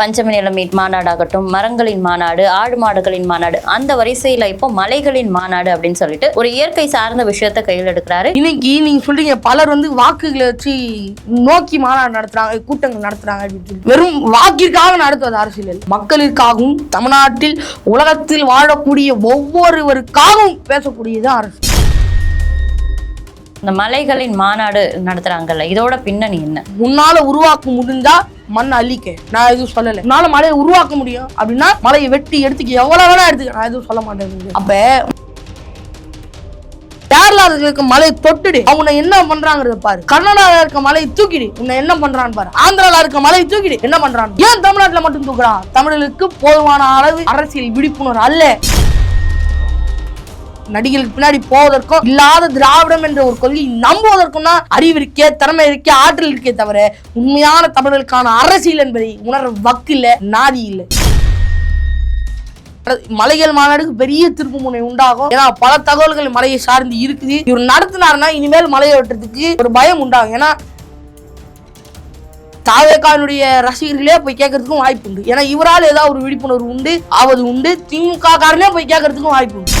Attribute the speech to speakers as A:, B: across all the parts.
A: பஞ்சமநிலம் நில மாநாடாகட்டும் மரங்களின் மாநாடு ஆடு மாடுகளின் மாநாடு அந்த வரிசையில் இப்போ மலைகளின் மாநாடு அப்படின்னு சொல்லிட்டு ஒரு இயற்கை சார்ந்த விஷயத்த கையில் எடுக்கிறாரு
B: இன்னைக்கு நீங்க சொல்றீங்க பலர் வந்து வாக்குகளை வச்சு நோக்கி மாநாடு நடத்துறாங்க கூட்டங்கள் நடத்துறாங்க அப்படின்னு வெறும் வாக்கிற்காக நடத்துவது அரசியல் மக்களுக்காகவும் தமிழ்நாட்டில் உலகத்தில் வாழக்கூடிய ஒவ்வொருவருக்காகவும் பேசக்கூடியதான் அரசு
A: இந்த மலைகளின் மாநாடு நடத்துறாங்கல்ல இதோட பின்னணி என்ன
B: உன்னால உருவாக்க முடிஞ்சா மண் அழிக்க நான் எதுவும் சொல்லலை உன்னால மலையை உருவாக்க முடியும் அப்படின்னா மலையை வெட்டி எடுத்துக்க எவ்வளவு வேணா எடுத்துக்க நான் எதுவும் சொல்ல மாட்டேன் அப்ப கேரளாவில் மலை மலையை தொட்டுடு அவங்க என்ன பண்றாங்கிறத பாரு கர்நாடகாவில் இருக்க மலை தூக்கிடு உன்னை என்ன பண்றான் பாரு ஆந்திரால இருக்க மலை தூக்கிடு என்ன பண்றான் ஏன் தமிழ்நாட்டுல மட்டும் தூக்குறான் தமிழர்களுக்கு போதுமான அளவு அரசியல் விழிப்புணர்வு அல்ல நடிகளுக்கு பின்னாடி போவதற்கும் இல்லாத திராவிடம் என்ற ஒரு கொள்கை நம்புவதற்கும் தான் அறிவு இருக்கே திறமை இருக்கே ஆற்றல் இருக்கே தவிர உண்மையான தமிழர்களுக்கான அரசியல் என்பதை உணர வக்கு இல்லை நாதி இல்லை மலைகள் மாநாடுக்கு பெரிய திருப்பு முனை உண்டாகும் ஏன்னா பல தகவல்கள் மலையை சார்ந்து இருக்குது இவர் நடத்தினார்னா இனிமேல் மலையை வெட்டுறதுக்கு ஒரு பயம் உண்டாகும் ஏன்னா தாவேக்கானுடைய ரசிகர்களே போய் கேட்கறதுக்கும் வாய்ப்பு உண்டு ஏன்னா இவரால் ஏதாவது ஒரு விழிப்புணர்வு உண்டு அவது உண்டு திமுக காரனே போய் கேட்கறதுக்கும் வாய்ப்பு உண்டு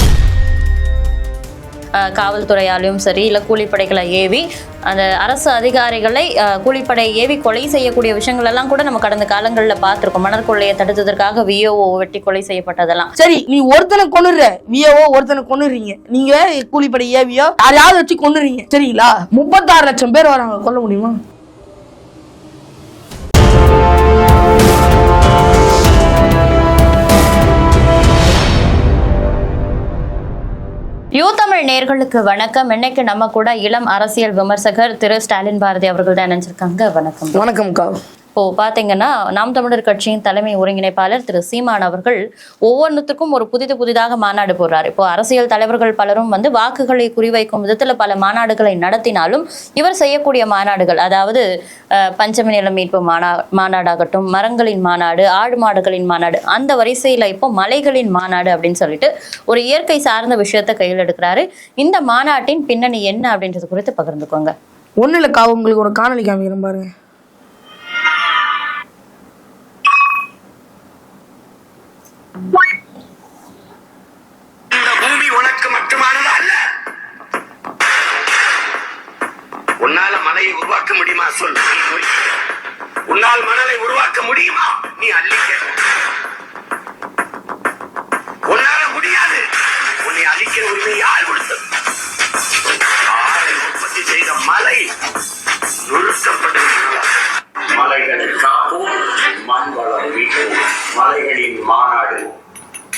A: காவல்துறையாலையும் சரி இல்லை கூலிப்படைகளை ஏவி அந்த அரசு அதிகாரிகளை கூலிப்படை ஏவி கொலை செய்யக்கூடிய விஷயங்கள் எல்லாம் கூட நம்ம கடந்த காலங்களில் பார்த்துருக்கோம் மணல் கொள்ளையை தடுத்ததற்காக விஓஓ வெட்டி கொலை செய்யப்பட்டதெல்லாம்
B: சரி நீ ஒருத்தனை கொண்டுற விஓஓ ஒருத்தனை கொண்டுறீங்க நீங்க கூலிப்படை ஏவியோ அதாவது வச்சு கொண்டுறீங்க சரிங்களா முப்பத்தாறு லட்சம் பேர் வராங்க கொல்ல முடியுமா
A: யூ தமிழ் நேர்களுக்கு வணக்கம் இன்னைக்கு நம்ம கூட இளம் அரசியல் விமர்சகர் திரு ஸ்டாலின் பாரதி அவர்கள் தான் நினைச்சிருக்காங்க வணக்கம் வணக்கம் கா இப்போது பார்த்தீங்கன்னா நாம் தமிழர் கட்சியின் தலைமை ஒருங்கிணைப்பாளர் திரு சீமான் அவர்கள் ஒவ்வொன்றுத்துக்கும் ஒரு புதிது புதிதாக மாநாடு போடுறார் இப்போ அரசியல் தலைவர்கள் பலரும் வந்து வாக்குகளை குறிவைக்கும் விதத்தில் பல மாநாடுகளை நடத்தினாலும் இவர் செய்யக்கூடிய மாநாடுகள் அதாவது பஞ்சமி நிலம் மீட்பு மாநா மாநாடாகட்டும் மரங்களின் மாநாடு ஆடு மாடுகளின் மாநாடு அந்த வரிசையில் இப்போ மலைகளின் மாநாடு அப்படின்னு சொல்லிட்டு ஒரு இயற்கை சார்ந்த விஷயத்தை கையில் எடுக்கிறாரு இந்த மாநாட்டின் பின்னணி என்ன அப்படின்றது குறித்து பகிர்ந்துக்கோங்க
B: ஒன்றும் இல்லைக்கா உங்களுக்கு ஒரு காணொலி காமிக்கிறேன் பாருங்க
C: சொல் உன்னால் மணலை உருவாக்க முடியுமா நீ அள்ளி உன்னால முடியாது உன்னை அழிக்கிற உரிமை யார் கொடுத்தது ஆளை உற்பத்தி செய்த மலை நுழுக்கப்பட்டிருக்கிறார் மலைகளை காப்போம் மண் வளம் மலைகளின் மாநாடு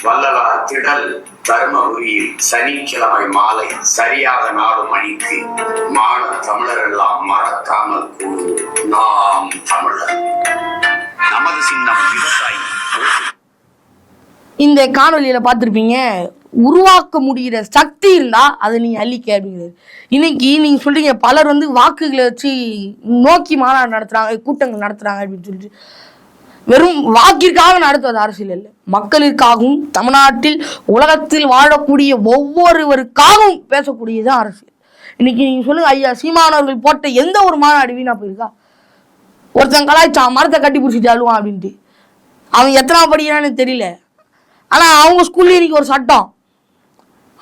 C: வள்ளலார் திடல் தர்மபுரியில் சனிக்கிழமை மாலை சரியாக நாடு மணிக்கு மாண தமிழர் எல்லாம் மறக்காமல் நாம் தமிழர் நமது சின்னம் விவசாயி
B: இந்த காணொலியில பாத்துருப்பீங்க உருவாக்க முடிகிற சக்தி இருந்தா அதை நீங்கள் அள்ளிக்க அப்படிங்கிறது இன்னைக்கு நீங்க சொல்றீங்க பலர் வந்து வாக்குகளை வச்சு நோக்கி மாநாடு நடத்துறாங்க கூட்டங்கள் நடத்துறாங்க அப்படின்னு சொல்லிட்டு வெறும் வாக்கிற்காக நடத்துவது அரசியல் இல்லை மக்களுக்காகவும் தமிழ்நாட்டில் உலகத்தில் வாழக்கூடிய ஒவ்வொருவருக்காகவும் பேசக்கூடியதுதான் அரசியல் இன்னைக்கு நீங்கள் சொல்லுங்க ஐயா சீமானவர்கள் போட்ட எந்த ஒரு மாநாடு வீணா போயிருக்கா ஒருத்தன் கலாய்ச்சா மரத்தை கட்டி பிடிச்சிட்டு அழுவான் அப்படின்ட்டு அவன் எத்தனை படிக்கிறான்னு தெரியல ஆனால் அவங்க ஸ்கூல்ல இன்னைக்கு ஒரு சட்டம்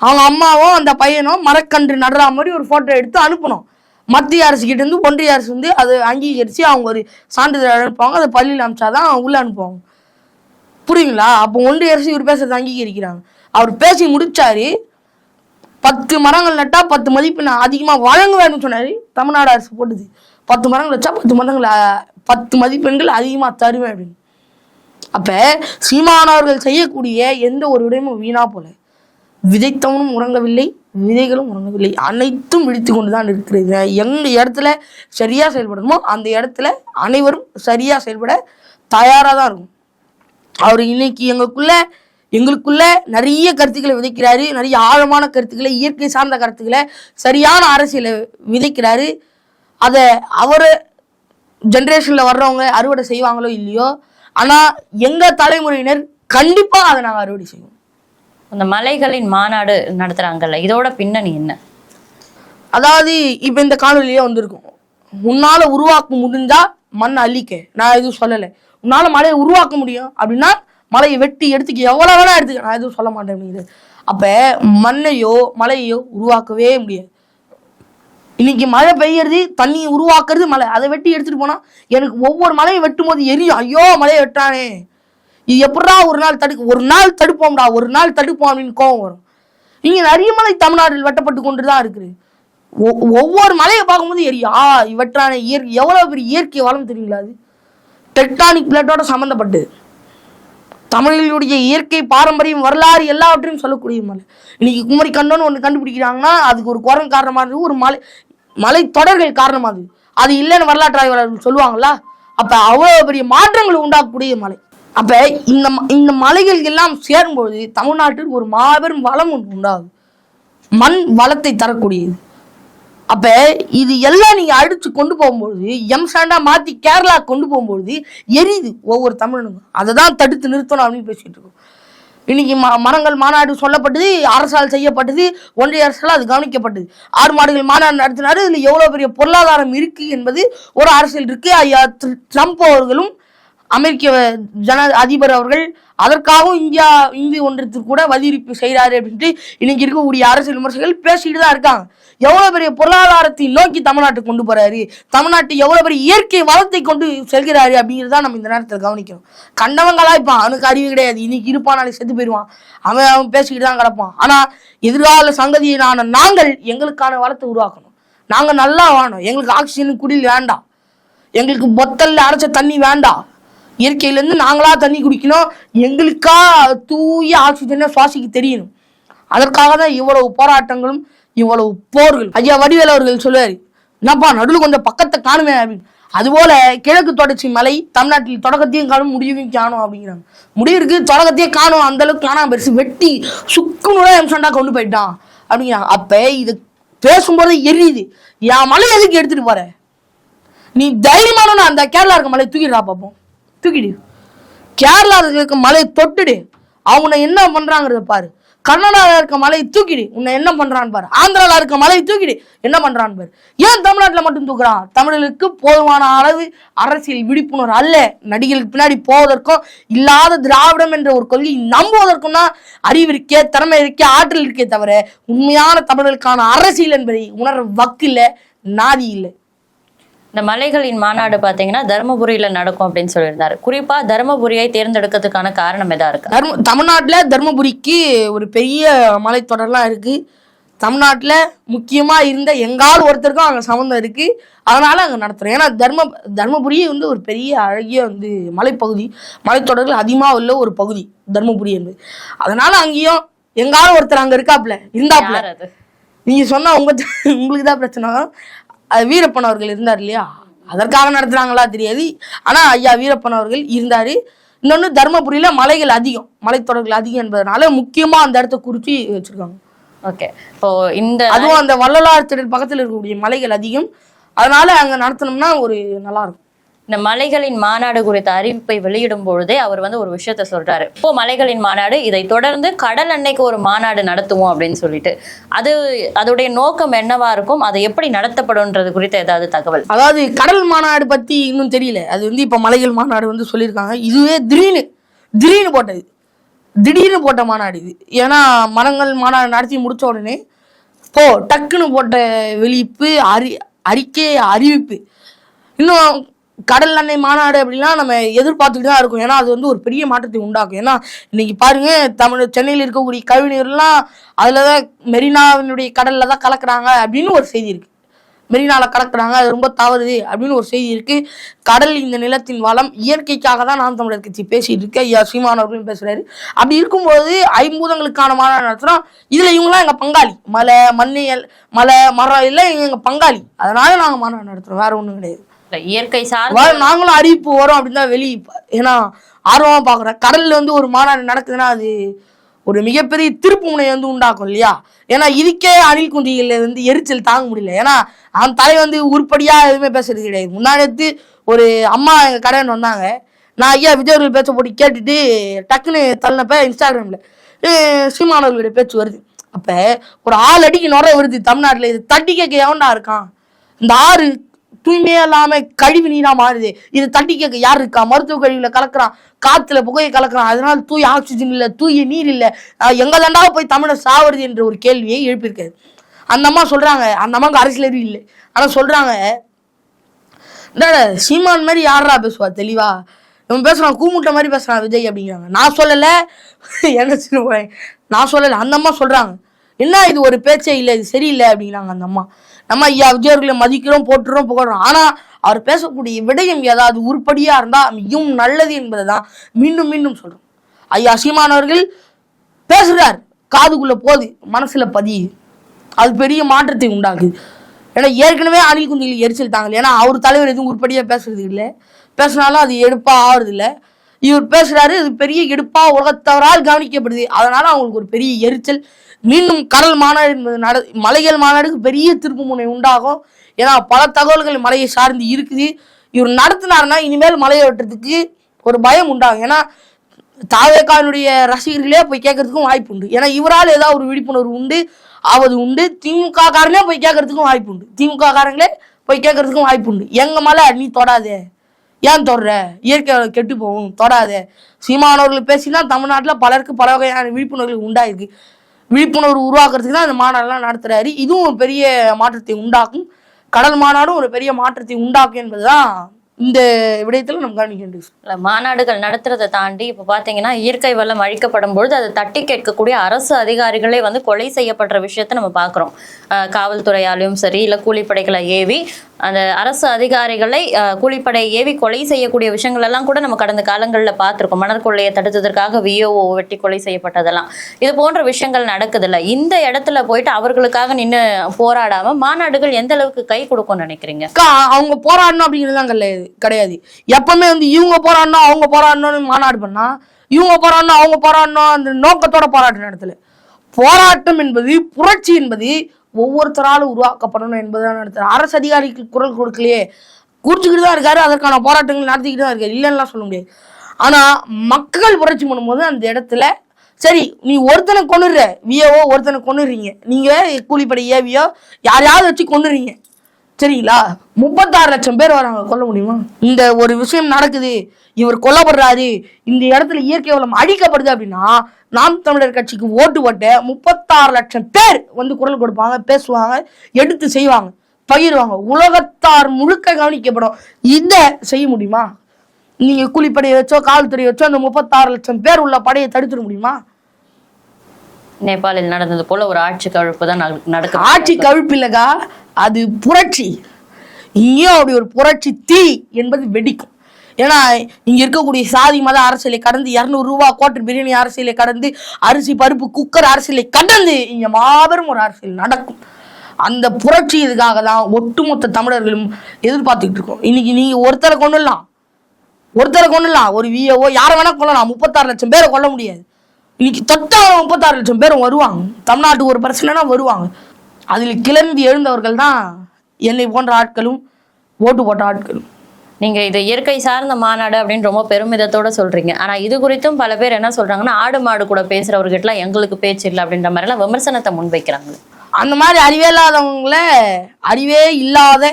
B: அவங்க அம்மாவும் அந்த பையனும் மரக்கன்று நடுற மாதிரி ஒரு ஃபோட்டோ எடுத்து அனுப்பணும் மத்திய அரசுக்கிட்ட இருந்து ஒன்றிய அரசு வந்து அதை அங்கீகரித்து அவங்க ஒரு சான்றிதழ் அனுப்புவாங்க அதை பள்ளியில் தான் உள்ளே அனுப்புவாங்க புரியுங்களா அப்போ ஒன்றிய அரசு இவர் பேசுறது அங்கீகரிக்கிறாங்க அவர் பேசி முடிச்சாரு பத்து மரங்கள் நட்டால் பத்து மதிப்பு நான் அதிகமாக வழங்குவேன்னு சொன்னார் தமிழ்நாடு அரசு போட்டுது பத்து மரங்கள் வச்சா பத்து மரங்கள் பத்து மதிப்பெண்கள் அதிகமாக தருவேன் அப்படின்னு அப்போ சீமானவர்கள் செய்யக்கூடிய எந்த ஒரு விடயமும் வீணாக போல விதைத்தவனும் உறங்கவில்லை விதைகளும் உறங்கவில்லை அனைத்தும் விழித்து கொண்டு தான் இருக்கிறது எங்க இடத்துல சரியாக செயல்படணுமோ அந்த இடத்துல அனைவரும் சரியாக செயல்பட தயாராக தான் இருக்கும் அவர் இன்னைக்கு எங்களுக்குள்ள எங்களுக்குள்ள நிறைய கருத்துக்களை விதைக்கிறாரு நிறைய ஆழமான கருத்துக்களை இயற்கை சார்ந்த கருத்துக்களை சரியான அரசியலை விதைக்கிறாரு அதை அவர் ஜென்ரேஷனில் வர்றவங்க அறுவடை செய்வாங்களோ இல்லையோ ஆனால் எங்கள் தலைமுறையினர் கண்டிப்பாக அதை நாங்கள் அறுவடை செய்வோம்
A: அந்த மலைகளின் மாநாடு நடத்துகிறாங்கல்ல இதோட பின்னணி என்ன
B: அதாவது இப்போ இந்த காணொலியே வந்திருக்கும் உன்னால் உருவாக்க முடிஞ்சா மண் அழிக்க நான் எதுவும் சொல்லலை உன்னால் மலையை உருவாக்க முடியும் அப்படின்னா மலையை வெட்டி எடுத்துக்க எவ்வளோ வேணா எடுத்துக்க நான் எதுவும் சொல்ல மாட்டேன் அப்ப அப்போ மண்ணையோ மலையோ உருவாக்கவே முடியாது இன்னைக்கு மழை பெய்யறது தண்ணி உருவாக்குறது மழை அதை வெட்டி எடுத்துட்டு போனா எனக்கு ஒவ்வொரு மலையை வெட்டும் போது எரியும் ஐயோ மலையை வெட்டானே இது எப்படா ஒரு நாள் தடுக்க ஒரு நாள் தடுப்போம்டா ஒரு நாள் தடுப்போம் அப்படின்னு கோவம் வரும் இங்கே நிறைய மலை தமிழ்நாட்டில் வெட்டப்பட்டு கொண்டு தான் இருக்குது ஒவ்வொரு மலையை பார்க்கும்போது எரியா இவற்றான இயற்கை எவ்வளோ பெரிய இயற்கை வளம் தெரியுங்களா அது டெக்டானிக் பிளேட்டோட சம்மந்தப்பட்டு தமிழர்களுடைய இயற்கை பாரம்பரியம் வரலாறு எல்லாவற்றையும் சொல்லக்கூடிய மலை இன்னைக்கு குமரி கண்டோன்னு ஒன்று கண்டுபிடிக்கிறாங்கன்னா அதுக்கு ஒரு குரங்கு காரணமாக இருந்தது ஒரு மலை மலை தொடர்கள் காரணமாக இருந்தது அது இல்லைன்னு வரலாற்று ஆய்வாளர்கள் சொல்லுவாங்களா அப்போ அவ்வளோ பெரிய மாற்றங்களை உண்டாக்கக்கூடிய மலை அப்போ இந்த இந்த மலைகள் எல்லாம் சேரும்பொழுது தமிழ்நாட்டில் ஒரு மாபெரும் வளம் ஒன்று உண்டாகும் மண் வளத்தை தரக்கூடியது அப்போ இது எல்லாம் நீங்கள் அடித்து கொண்டு போகும்பொழுது எம் சாண்டாக மாற்றி கேரளா கொண்டு போகும்பொழுது எரியுது ஒவ்வொரு தமிழனுக்கும் அதை தான் தடுத்து நிறுத்தணும் அப்படின்னு பேசிகிட்டு இருக்கோம் இன்னைக்கு ம மரங்கள் மாநாடு சொல்லப்பட்டது அரசால் செய்யப்பட்டது ஒன்றிய அரசால் அது கவனிக்கப்பட்டது ஆறு மாடுகள் மாநாடு நடத்தினார் இதுல எவ்வளோ பெரிய பொருளாதாரம் இருக்குது என்பது ஒரு அரசியல் இருக்குது ஐயா ட்ரம்ப் அவர்களும் அமெரிக்க ஜன அதிபர் அவர்கள் அதற்காகவும் இந்தியா இந்திய ஒன்றத்திற்கு கூட வதிரிப்பு செய்கிறாரு அப்படின்ட்டு இன்னைக்கு இருக்கக்கூடிய அரசியல் விமர்சகர்கள் பேசிக்கிட்டு தான் இருக்காங்க எவ்வளோ பெரிய பொருளாதாரத்தை நோக்கி தமிழ்நாட்டை கொண்டு போறாரு தமிழ்நாட்டு எவ்வளோ பெரிய இயற்கை வளத்தை கொண்டு செல்கிறாரு அப்படிங்கிறது தான் நம்ம இந்த நேரத்தில் கவனிக்கணும் கண்டவங்களா இருப்பான் அவனுக்கு அறிவு கிடையாது இன்னைக்கு இருப்பான் நாளைக்கு செத்து போயிடுவான் அவன் அவன் பேசிக்கிட்டு தான் கிடப்பான் ஆனால் எதிர்கால சங்கதியினான நாங்கள் எங்களுக்கான வளத்தை உருவாக்கணும் நாங்கள் நல்லா வாழணும் எங்களுக்கு ஆக்சிஜன் குடில் வேண்டாம் எங்களுக்கு பொத்தல்ல அரைச்ச தண்ணி வேண்டாம் இயற்கையிலேருந்து நாங்களாக தண்ணி குடிக்கணும் எங்களுக்காக தூய ஆக்சிஜனை சுவாசிக்க தெரியணும் அதற்காக தான் இவ்வளவு போராட்டங்களும் இவ்வளவு போர்கள் ஐயா வடிவேல் அவர்கள் சொல்லுவார் என்னப்பா நடுவில் கொஞ்சம் பக்கத்தை காணுவேன் அப்படின்னு அதுபோல கிழக்கு தொடர்ச்சி மலை தமிழ்நாட்டில் தொடக்கத்தையும் காணும் முடிவையும் காணும் அப்படிங்கிறாங்க முடிவிற்கு தொடக்கத்தையும் காணும் அந்த அளவுக்கு காணாம பெருசு வெட்டி சுக்குநூறாக எம்சண்டா கொண்டு போயிட்டான் அப்படிங்கிறாங்க அப்போ இது பேசும்போது எரியுது என் மலை எதுக்கு எடுத்துட்டு போற நீ தைரியமான அந்த கேரளா இருக்க மலை தூக்கிடா பார்ப்போம் தூக்கிடு கேரளாவில் இருக்க மலை தொட்டுடு அவனை என்ன பண்ணுறாங்கிறத பாரு கர்நாடகாவில் இருக்க மலையை தூக்கிடு உன்னை என்ன பண்ணுறான்னு பாரு ஆந்திராவில் இருக்க மலையை தூக்கிடு என்ன பண்ணுறான்னு பாரு ஏன் தமிழ்நாட்டில் மட்டும் தூக்குறான் தமிழர்களுக்கு போதுமான அளவு அரசியல் விழிப்புணர்வு அல்ல நடிகர்களுக்கு பின்னாடி போவதற்கும் இல்லாத திராவிடம் என்ற ஒரு கொள்கை நம்புவதற்கும் தான் அறிவு இருக்கே திறமை இருக்கே ஆற்றல் இருக்கே தவிர உண்மையான தமிழர்களுக்கான அரசியல் என்பதை உணர்வு வக்கு இல்லை நாதி இல்லை
A: இந்த மலைகளின் மாநாடு பார்த்தீங்கன்னா தருமபுரியில நடக்கும் அப்படின்னு சொல்லியிருந்தாரு குறிப்பா தருமபுரியை தேர்ந்தெடுக்கிறதுக்கான காரணம் எதா
B: இருக்கு தர்ம தருமபுரிக்கு ஒரு பெரிய தொடர்லாம் இருக்கு தமிழ்நாட்டுல முக்கியமா இருந்த எங்காவது ஒருத்தருக்கும் அங்கே சம்மந்தம் இருக்கு அதனால அங்க நடத்துகிறோம் ஏன்னா தர்ம தர்மபுரியே வந்து ஒரு பெரிய அழகிய வந்து மலைப்பகுதி மலைத்தொடர்கள் அதிகமாக உள்ள ஒரு பகுதி தர்மபுரி என்பது அதனால அங்கேயும் எங்காவது ஒருத்தர் அங்க இருக்காப்ல இருந்தாப்ல நீங்க சொன்னா உங்க உங்களுக்கு தான் பிரச்சனை அது வீரப்பன் அவர்கள் இருந்தார் இல்லையா அதற்காக நடத்துனாங்களா தெரியாது ஆனால் ஐயா வீரப்பன் அவர்கள் இருந்தார் இன்னொன்று தருமபுரியில் மலைகள் அதிகம் மலைத்தொடர்கள் அதிகம் என்பதனால முக்கியமாக அந்த இடத்த குறித்து வச்சுருக்காங்க
A: ஓகே இப்போ இந்த
B: அதுவும் அந்த வள்ளலார் திடல் பக்கத்தில் இருக்கக்கூடிய மலைகள் அதிகம் அதனால அங்கே நடத்தினோம்னா ஒரு நல்லாயிருக்கும்
A: இந்த மலைகளின் மாநாடு குறித்த அறிவிப்பை வெளியிடும் பொழுதே அவர் வந்து ஒரு விஷயத்த சொல்றாரு இப்போ மலைகளின் மாநாடு இதை தொடர்ந்து கடல் அன்னைக்கு ஒரு மாநாடு நடத்துவோம் அப்படின்னு சொல்லிட்டு அது அதோடைய நோக்கம் என்னவா இருக்கும் அது எப்படி நடத்தப்படும்ன்றது குறித்த ஏதாவது தகவல்
B: அதாவது கடல் மாநாடு பத்தி இன்னும் தெரியல அது வந்து இப்போ மலைகள் மாநாடு வந்து சொல்லியிருக்காங்க இதுவே திடீர்னு திடீர்னு போட்டது திடீர்னு போட்ட மாநாடு இது ஏன்னா மரங்கள் மாநாடு நடத்தி முடிச்ச உடனே போ டக்குன்னு போட்ட வெளிப்பு அறி அறிக்கை அறிவிப்பு இன்னும் கடல் அன்னை மாநாடு அப்படின்னா நம்ம எதிர்பார்த்துட்டு தான் இருக்கும் ஏன்னா அது வந்து ஒரு பெரிய மாற்றத்தை உண்டாக்கும் ஏன்னா இன்னைக்கு பாருங்க தமிழ் சென்னையில் இருக்கக்கூடிய கவிஞர்லாம் அதில் தான் மெரினாவினுடைய கடலில் தான் கலக்கிறாங்க அப்படின்னு ஒரு செய்தி இருக்குது மெரினாவில் கலக்கிறாங்க அது ரொம்ப தவறுது அப்படின்னு ஒரு செய்தி இருக்குது கடல் இந்த நிலத்தின் வளம் இயற்கைக்காக தான் நான் தமிழர் கட்சி பேசிகிட்டு இருக்கேன் ஐயா சீமான் அவர்களும் பேசுகிறாரு அப்படி இருக்கும்போது ஐம்பூதங்களுக்கான மாநாடு நடத்துகிறோம் இதில் இவங்களாம் எங்கள் பங்காளி மலை மண்ணியல் மலை மரம் இல்லை எங்கள் பங்காளி அதனால் நாங்கள் மாநாடு நடத்துகிறோம் வேறு ஒன்றும் கிடையாது
A: இயற்கை சார்
B: நாங்களும் அறிவிப்பு வரும் அப்படின்னு தான் வெளியே ஏன்னா ஆர்வமாக பார்க்குறோம் கடல்ல வந்து ஒரு மாநாடு நடக்குதுன்னா அது ஒரு மிகப்பெரிய திருப்பு முனை வந்து உண்டாக்கும் இல்லையா ஏன்னா இதுக்கே அணில் குந்தியில் வந்து எரிச்சல் தாங்க முடியல ஏன்னா அவன் தலை வந்து உருப்படியாக எதுவுமே பேசுறது கிடையாது முன்னாடி எடுத்து ஒரு அம்மா எங்கள் கடைன்னு வந்தாங்க நான் ஐயா விஜய் பேச்சை போட்டு கேட்டுட்டு டக்குன்னு தள்ளினப்ப இன்ஸ்டாகிராமில் சீமானவர்களுடைய பேச்சு வருது அப்போ ஒரு ஆள் அடிக்கு நுர வருது தமிழ்நாட்டில் இது தட்டி கேட்க எவன்டா இருக்கான் இந்த ஆறு தூய்மையே இல்லாமல் கழிவு நீராக மாறுது இதை தட்டி கேட்க யார் இருக்கா மருத்துவ கழிவுல கலக்கிறான் காற்றுல புகையை கலக்கிறான் அதனால் தூய ஆக்சிஜன் இல்லை தூய நீர் இல்லை எங்கே போய் தமிழை சாவுறது என்ற ஒரு கேள்வியை எழுப்பியிருக்காரு அந்த அம்மா சொல்கிறாங்க அந்த அம்மாவுக்கு அரசியல் அறிவு இல்லை ஆனால் சொல்கிறாங்க சீமான் மாதிரி யாரா பேசுவா தெளிவா இவன் பேசுகிறான் கூமுட்ட மாதிரி பேசுகிறான் விஜய் அப்படிங்கிறாங்க நான் சொல்லலை என்ன நான் சொல்லலை அந்த அம்மா சொல்கிறாங்க என்ன இது ஒரு பேச்சே இல்லை இது சரியில்லை அப்படிங்கிறாங்க அந்த அம்மா நம்ம ஐயா விஜய் அவர்களை மதிக்கிறோம் போட்டுறோம் புகழ்றோம் ஆனால் அவர் பேசக்கூடிய விடயம் ஏதாவது உருப்படியாக இருந்தால் மிகவும் நல்லது என்பதை தான் மீண்டும் மீண்டும் சொல்கிறோம் ஐயா சீமானவர்கள் பேசுகிறார் காதுக்குள்ளே போது மனசில் பதியுது அது பெரிய மாற்றத்தை உண்டாக்குது ஏன்னா ஏற்கனவே அணில் குஞ்சுகள் எரிச்சல் தாங்க ஏன்னா அவர் தலைவர் எதுவும் உருப்படியாக பேசுறது இல்லை பேசினாலும் அது எடுப்பாக ஆகிறது இல்லை இவர் பேசுறாரு இது பெரிய எடுப்பா உலகத்தவரால் கவனிக்கப்படுது அதனால அவங்களுக்கு ஒரு பெரிய எரிச்சல் மீண்டும் கடல் மாநாடு என்பது நட மலைகள் மாநாடுக்கு பெரிய திருப்பு முனை உண்டாகும் ஏன்னா பல தகவல்கள் மலையை சார்ந்து இருக்குது இவர் நடத்தினாருன்னா இனிமேல் மலையை வெட்டுறதுக்கு ஒரு பயம் உண்டாகும் ஏன்னா தாவேக்காவினுடைய ரசிகர்களே போய் கேட்கறதுக்கும் வாய்ப்பு உண்டு ஏன்னா இவரால் ஏதாவது ஒரு விழிப்புணர்வு உண்டு அவது உண்டு திமுக காரனே போய் கேட்கறதுக்கும் வாய்ப்பு உண்டு திமுக காரங்களே போய் கேட்கறதுக்கும் வாய்ப்பு உண்டு எங்கள் மலை நீ தொடாதே ஏன் தொடர இயற்கை கெட்டு போகும் தொடாத சீமானவர்கள் பேசினா தமிழ்நாட்டில் பலருக்கு பல வகையான விழிப்புணர்வு உண்டாயிருக்கு விழிப்புணர்வு உருவாக்குறதுக்கு தான் இந்த மாநாடுலாம் நடத்துறாரு இதுவும் ஒரு பெரிய மாற்றத்தை உண்டாக்கும் கடல் மாநாடும் ஒரு பெரிய மாற்றத்தை உண்டாக்கும் என்பதுதான் இந்த விடயத்தில் நம்ம கவனிக்க
A: இல்லை மாநாடுகள் நடத்துறதை தாண்டி இப்போ பார்த்தீங்கன்னா இயற்கை வளம் அழிக்கப்படும் பொழுது அதை தட்டி கேட்கக்கூடிய அரசு அதிகாரிகளே வந்து கொலை செய்யப்படுற விஷயத்த நம்ம பார்க்குறோம் காவல்துறையாலையும் சரி இல்லை கூலிப்படைகளை ஏவி அந்த அரசு அதிகாரிகளை கூலிப்படை ஏவி கொலை செய்யக்கூடிய விஷயங்கள் எல்லாம் கூட நம்ம கடந்த காலங்களில் பார்த்துருக்கோம் மணற்கொள்ளையை தடுத்ததற்காக விஓஓ வெட்டி கொலை செய்யப்பட்டதெல்லாம் இது போன்ற விஷயங்கள் நடக்குதுல்ல இந்த இடத்துல போயிட்டு அவர்களுக்காக நின்று போராடாமல் மாநாடுகள் எந்த அளவுக்கு கை கொடுக்கும்னு நினைக்கிறீங்க
B: அவங்க போராடணும் தான் கிடையாது கிடையாது எப்பவுமே வந்து இவங்க போராடணும் அவங்க போராடணும்னு மாநாடு பண்ணால் இவங்க போராடணும் அவங்க போராடணும் அந்த நோக்கத்தோட போராட்ட நடத்தல போராட்டம் என்பது புரட்சி என்பது ஒவ்வொருத்தராலும் உருவாக்கப்படணும் என்பதுதான் நடத்துற அரசு அதிகாரிக்கு குரல் கொடுக்கலையே குறிச்சுக்கிட்டு தான் இருக்காரு அதற்கான போராட்டங்கள் நடத்திக்கிட்டு தான் இருக்காரு இல்லைன்னா சொல்ல முடியாது ஆனா மக்கள் புரட்சி பண்ணும்போது அந்த இடத்துல சரி நீ ஒருத்தனை கொண்டுடுற வியோவோ ஒருத்தனை கொண்டுடுறீங்க நீங்கள் கூலிப்படை ஏவியோ யாரையாவது வச்சு கொண்டுடுறீங்க சரிங்களா முப்பத்தாறு லட்சம் பேர் வராங்க கொல்ல முடியுமா இந்த ஒரு விஷயம் நடக்குது இவர் கொல்லப்படுறாரு இந்த இடத்துல இயற்கை வளம் அழிக்கப்படுது அப்படின்னா நாம் தமிழர் கட்சிக்கு ஓட்டு போட்ட முப்பத்தாறு லட்சம் பேர் வந்து குரல் கொடுப்பாங்க பேசுவாங்க எடுத்து செய்வாங்க பகிர்வாங்க உலகத்தார் முழுக்க கவனிக்கப்படும் இதை செய்ய முடியுமா நீங்க கூலிப்படையை வச்சோ காவல்துறை வச்சோ அந்த முப்பத்தாறு லட்சம் பேர் உள்ள படையை தடுத்துட முடியுமா
A: நேபாளில் நடந்தது போல ஒரு ஆட்சி கவிழ்ப்பு தான் நடக்கும்
B: ஆட்சி கவிழ்ப்பு இல்லைக்கா அது புரட்சி இங்கேயும் அப்படி ஒரு புரட்சி தீ என்பது வெடிக்கும் ஏன்னா இங்கே இருக்கக்கூடிய சாதி மத அரசியலை கடந்து இரநூறுவா கோட்டர் பிரியாணி அரசியலை கடந்து அரிசி பருப்பு குக்கர் அரசியலை கடந்து இங்கே மாபெரும் ஒரு அரசியல் நடக்கும் அந்த புரட்சி இதுக்காக தான் ஒட்டுமொத்த தமிழர்களும் எதிர்பார்த்துக்கிட்டு இருக்கோம் இன்னைக்கு நீங்கள் ஒருத்தரை கொண்டுடலாம் ஒருத்தரை கொண்டுடலாம் ஒரு விஏஓ யாரை வேணால் கொள்ளலாம் முப்பத்தாறு லட்சம் பேரை கொள்ள முடியாது இன்னைக்கு தொட்டால் முப்பத்தாறு லட்சம் பேரும் வருவாங்க தமிழ்நாட்டுக்கு ஒரு பிரச்சனைனா வருவாங்க அதில் கிளம்பி எழுந்தவர்கள் தான் என்னை போன்ற ஆட்களும் ஓட்டு போட்ட ஆட்களும்
A: நீங்கள் இதை இயற்கை சார்ந்த மாநாடு அப்படின்னு ரொம்ப பெருமிதத்தோடு சொல்கிறீங்க ஆனால் இது குறித்தும் பல பேர் என்ன சொல்கிறாங்கன்னா ஆடு மாடு கூட பேசுகிறவர்கிட்டலாம் எங்களுக்கு பேச்சு இல்லை அப்படின்ற மாதிரிலாம் விமர்சனத்தை முன்வைக்கிறாங்க
B: அந்த மாதிரி அறிவே இல்லாதவங்கள அறிவே இல்லாத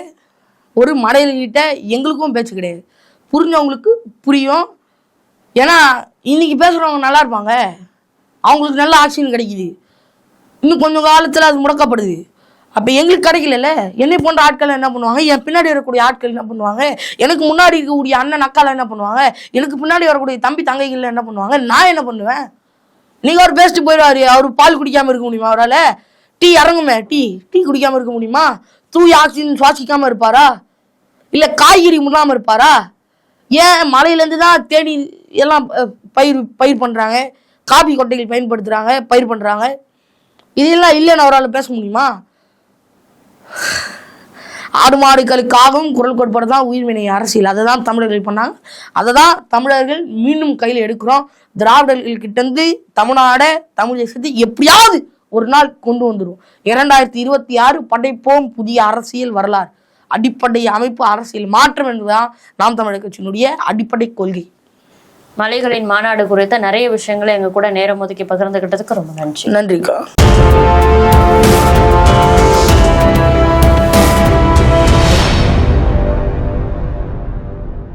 B: ஒரு மடையிட்ட எங்களுக்கும் பேச்சு கிடையாது புரிஞ்சவங்களுக்கு புரியும் ஏன்னா இன்றைக்கி பேசுகிறவங்க நல்லா இருப்பாங்க அவங்களுக்கு நல்ல ஆக்சிஜன் கிடைக்கிது இன்னும் கொஞ்சம் காலத்தில் அது முடக்கப்படுது அப்போ எங்களுக்கு கிடைக்கல என்னை போன்ற ஆட்கள் என்ன பண்ணுவாங்க என் பின்னாடி வரக்கூடிய ஆட்கள் என்ன பண்ணுவாங்க எனக்கு முன்னாடி இருக்கக்கூடிய அண்ணன் அக்கால என்ன பண்ணுவாங்க எனக்கு பின்னாடி வரக்கூடிய தம்பி தங்கைகள் என்ன பண்ணுவாங்க நான் என்ன பண்ணுவேன் நீங்கள் அவர் பேசிட்டு போயிடுவார் அவர் பால் குடிக்காமல் இருக்க முடியுமா அவரால் டீ இறங்குமே டீ டீ குடிக்காமல் இருக்க முடியுமா தூய் ஆக்சிஜன் சுவாசிக்காமல் இருப்பாரா இல்லை காய்கறி முடாமல் இருப்பாரா ஏன் மலையிலேருந்து தான் தேனி எல்லாம் பயிர் பயிர் பண்ணுறாங்க காபி கொட்டைகள் பயன்படுத்துகிறாங்க பயிர் பண்ணுறாங்க இதெல்லாம் இல்லைன்னு அவரால் பேச முடியுமா ஆடு மாடுகளுக்காகவும் குரல் கொடுப்பது தான் உயிர்வினை அரசியல் அதை தான் தமிழர்கள் பண்ணாங்க அதை தான் தமிழர்கள் மீண்டும் கையில் எடுக்கிறோம் திராவிடர்கள் கிட்டேருந்து தமிழ்நாடை தமிழ் தேசத்தை எப்படியாவது ஒரு நாள் கொண்டு வந்துடும் இரண்டாயிரத்தி இருபத்தி ஆறு படைப்போம் புதிய அரசியல் வரலாறு அடிப்படை அமைப்பு அரசியல் மாற்றம் என்பதுதான் நாம் தமிழர் கட்சியினுடைய அடிப்படை கொள்கை
A: மலைகளின் மாநாடு குறித்த நிறைய விஷயங்களை எங்க கூட நேரம் ஒதுக்கி பகிர்ந்துகிட்டதுக்கு ரொம்ப நன்றி
B: நன்றிக்கா Thank you.